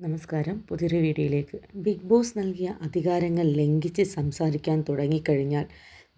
നമസ്കാരം. പുതിയൊരു വീഡിയോയിലേക്ക്. ബിഗ് ബോസ് നൽകിയ അധികാരങ്ങൾ ലംഘിച്ച് സംസാരിക്കാൻ തുടങ്ങിക്കഴിഞ്ഞാൽ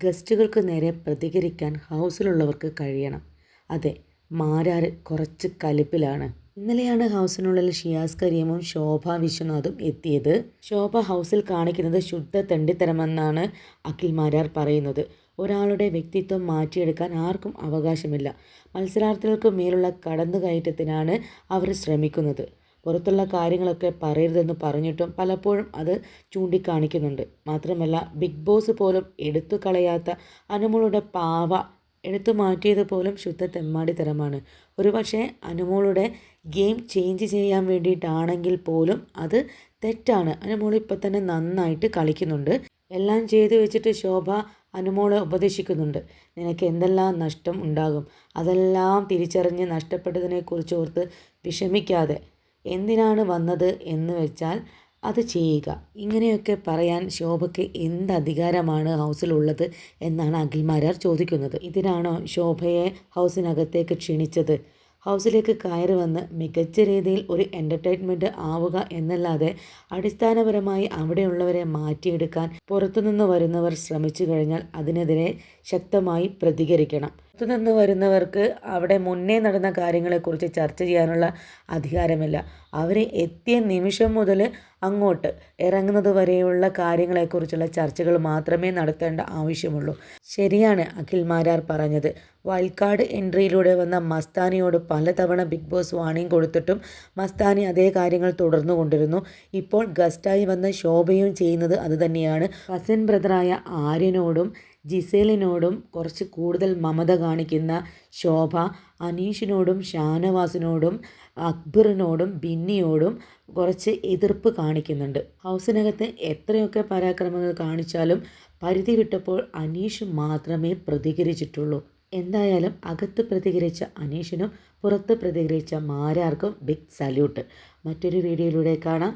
ഗസ്റ്റുകൾക്ക് നേരെ പ്രതികരിക്കാൻ ഹൗസിലുള്ളവർക്ക് കഴിയണം. അതെ മാരാര് കുറച്ച് കലിപ്പിലാണ്. ഇന്നലെയാണ് ഹൗസിനുള്ളിൽ ഷിയാസ് കരീമും ശോഭ വിശ്വനാഥും എത്തിയത്. ശോഭ ഹൗസിൽ കാണിക്കുന്നത് ശുദ്ധ തെണ്ടിത്തരമെന്നാണ് അഖിൽ മാരാർ പറയുന്നത്. ഒരാളുടെ വ്യക്തിത്വം മാറ്റിയെടുക്കാൻ ആർക്കും അവകാശമില്ല. മത്സരാർത്ഥികൾക്ക് മേലുള്ള കടന്നുകയറ്റത്തിനാണ് അവർ ശ്രമിക്കുന്നത്. പുറത്തുള്ള കാര്യങ്ങളൊക്കെ പറയരുതെന്ന് പറഞ്ഞിട്ടും പലപ്പോഴും അത് ചൂണ്ടിക്കാണിക്കുന്നുണ്ട്. മാത്രമല്ല ബിഗ് ബോസ് പോലും എടുത്തു കളയാത്ത അനുമോളുടെ പാവ എടുത്തു മാറ്റിയത് പോലും ശുദ്ധ തെമ്മാടിത്തരമാണ് ഒരുപക്ഷെ അനുമോളുടെ ഗെയിം ചേഞ്ച് ചെയ്യാൻ വേണ്ടിയിട്ടാണെങ്കിൽ പോലും അത് തെറ്റാണ്. അനുമോൾ ഇപ്പം തന്നെ നന്നായിട്ട് കളിക്കുന്നുണ്ട്. എല്ലാം ചെയ്തു വെച്ചിട്ട് ശോഭ അനുമോളെ ഉപദേശിക്കുന്നുണ്ട്. നിനക്ക് എന്തെല്ലാം നഷ്ടം ഉണ്ടാകും? അതെല്ലാം തിരിച്ചറിഞ്ഞ് നഷ്ടപ്പെട്ടതിനെക്കുറിച്ച് ഓർത്ത് വിഷമിക്കാതെ എന്തിനാണ് വന്നത് എന്ന് വെച്ചാൽ അത് ചെയ്യുക. ഇങ്ങനെയൊക്കെ പറയാൻ ശോഭയ്ക്ക് എന്ത് അധികാരമാണ് ഹൗസിലുള്ളത് എന്നാണ് അഖിൽമാരാർ ചോദിക്കുന്നത്. ഇതിനാണോ ശോഭയെ ഹൗസിനകത്തേക്ക് ക്ഷണിച്ചത്? ഹൗസിലേക്ക് കയറി വന്ന് മികച്ച രീതിയിൽ ഒരു എന്റർടൈൻമെന്റ് ആവുക എന്നല്ലാതെ അടിസ്ഥാനപരമായി അവിടെയുള്ളവരെ മാറ്റിയെടുക്കാൻ പുറത്തുനിന്ന് വരുന്നവർ ശ്രമിച്ചു കഴിഞ്ഞാൽ അതിനെതിരെ ശക്തമായി പ്രതികരിക്കണം. പുറത്തുനിന്ന് വരുന്നവർക്ക് അവിടെ മുന്നേ നടന്ന കാര്യങ്ങളെക്കുറിച്ച് ചർച്ച ചെയ്യാനുള്ള അധികാരമില്ല. അവർ എത്തിയ നിമിഷം മുതൽ അങ്ങോട്ട് ഇറങ്ങുന്നത് വരെയുള്ള കാര്യങ്ങളെക്കുറിച്ചുള്ള ചർച്ചകൾ മാത്രമേ നടത്തേണ്ട ആവശ്യമുള്ളൂ. ശരിയാണ് അഖിൽ മാരാർ പറഞ്ഞത്. വൈൽഡ് കാർഡ് എൻട്രിയിലൂടെ വന്ന മസ്താനിയോട് പലതവണ ബിഗ് ബോസ് വാണിംഗ് കൊടുത്തിട്ടും മസ്താനി അതേ കാര്യങ്ങൾ തുടർന്നു കൊണ്ടിരുന്നു. ഇപ്പോൾ ഗസ്റ്റായി വന്ന ശോഭയും ചെയ്യുന്നത് അതുതന്നെയാണ് കസിൻ ബ്രദറായ ആര്യനോടും ജിസേലിനോടും കുറച്ച് കൂടുതൽ മമത കാണിക്കുന്ന ശോഭ അനീഷിനോടും ഷാനവാസിനോടും അക്ബറിനോടും ബിന്നിയോടും കുറച്ച് എതിർപ്പ് കാണിക്കുന്നുണ്ട്. ഹൗസിനകത്ത് എത്രയൊക്കെ പരാക്രമങ്ങൾ കാണിച്ചാലും പരിധി വിട്ടപ്പോൾ അനീഷ് മാത്രമേ പ്രതികരിച്ചിട്ടുള്ളൂ. എന്തായാലും അകത്ത് പ്രതികരിച്ച അനീഷിനും പുറത്ത് പ്രതികരിച്ച മാരാർക്കും ബിഗ് സല്യൂട്ട്. മറ്റൊരു വീഡിയോയിലൂടെ കാണാം.